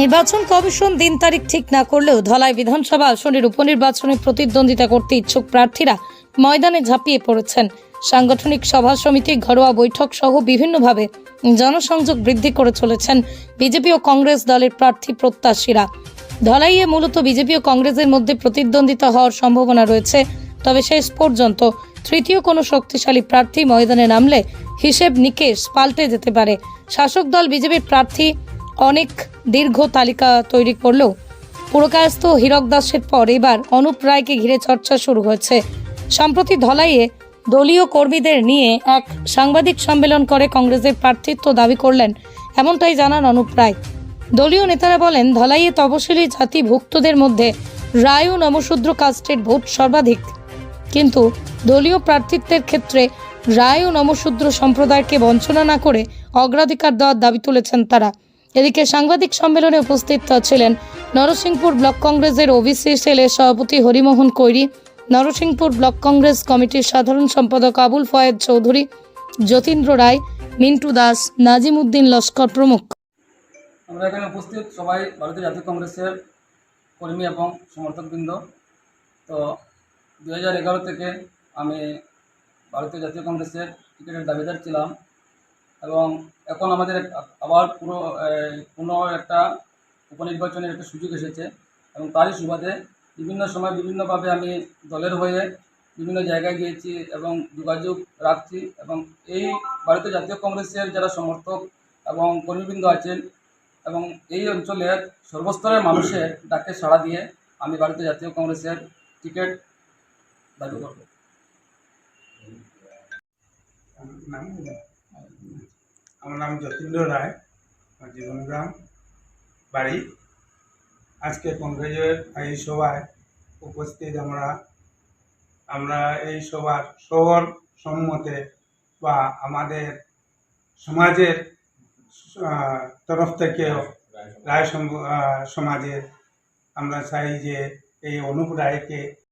নির্বাচন কমিশন দিন তারিখ ঠিক না করলেও ধলাই বিধানসভা আসনের উপনির্বাচনে প্রতিদ্বন্দ্বিতা করতে ইচ্ছুক প্রার্থীরা ময়দানে ঝাঁপিয়ে পড়েছেন। সাংগঠনিক সভা সমিতি ঘরোয়া বৈঠক সহ বিভিন্নভাবে জনসংযোগ বৃদ্ধি করে চলেছেন বিজেপি ও কংগ্রেস দলের প্রার্থী প্রত্যাশীরা। ধলাইয়ে মূলত বিজেপি ও কংগ্রেসের মধ্যে প্রতিদ্বন্দ্বিতা হওয়ার সম্ভাবনা রয়েছে, তবে শেষ পর্যন্ত তৃতীয় কোনো শক্তিশালী প্রার্থী ময়দানে নামলে হিসেব নিকেশ পাল্টে যেতে পারে। শাসক দল বিজেপির প্রার্থী অনেক দীর্ঘ তালিকা তৈরি করলেও পুরকায়স্থ হীরক দাসের পর এবার অনুপ রায়কে ঘিরে চর্চা শুরু হয়েছে। সম্প্রতি ধলাইয়ে দলীয় কর্মীদের নিয়ে এক সাংবাদিক সম্মেলন করে কংগ্রেসের প্রার্থিত্ব দাবি করলেন, এমনটাই জানান অনুপ রায়। দলীয় নেতারা বলেন, ধলাইয়ে তপশিলি জাতি ভুক্তদের মধ্যে রায় ও নমশূদ্র কাস্টের ভোট সর্বাধিক। কিন্তু দলীয় প্রার্থিত্বের ক্ষেত্রে রায় ও নমশূদ্র সম্প্রদায়কে বঞ্চনা না করে অগ্রাধিকার দেওয়ার দাবি তুলেছেন তারা। এদিকে সাংবাদিক সম্মেলনে উপস্থিত ছিলেন নরসিংপুর ব্লক কংগ্রেসের ওবিসি সেলের সভাপতি হরিমোহন কৈরি, নরসিংপুর ব্লক কংগ্রেস কমিটির সাধারণ সম্পাদক আবুল ফয়েদ চৌধুরী, যতীন্দ্র রায়, মিন্টু দাস, নাজিম উদ্দিন লস্কর প্রমুখ। আমরা এখানে উপস্থিত সবাই ভারতীয় জাতীয় কংগ্রেসের কর্মী এবং সমর্থকবৃন্দ। তো দু হাজার এগারো থেকে আমি ভারতীয় জাতীয় কংগ্রেসের টিকিটের দাবিদার ছিলাম। এবং এখন আমাদের আবার পুরো পুনঃ একটা উপনির্বাচনের একটা সুযোগ এসেছে এবং তারই সুবাদে বিভিন্ন সময় বিভিন্নভাবে আমি দলের হয়ে বিভিন্ন জায়গায় গিয়েছি এবং যোগাযোগ রাখছি এবং এই ভারতীয় জাতীয় কংগ্রেসের যারা সমর্থক এবং কর্মীবৃন্দ আছেন এবং এই অঞ্চলের সর্বস্তরের মানুষের ডাকে সাড়া দিয়ে আমি ভারতীয় জাতীয় কংগ্রেসের টিকিট দাবি করব। আমার নাম যতীন্দ্র রায় আমার জীবনগ্রাম বাড়ি। আজকে কংগ্রেসের এই সভায় উপস্থিত আমরা আমরা এই সভার সবর সম্মতে বা আমাদের সমাজের তরফ থেকেও রায় সমাজের আমরা চাই যে এই অনুপ রায়কে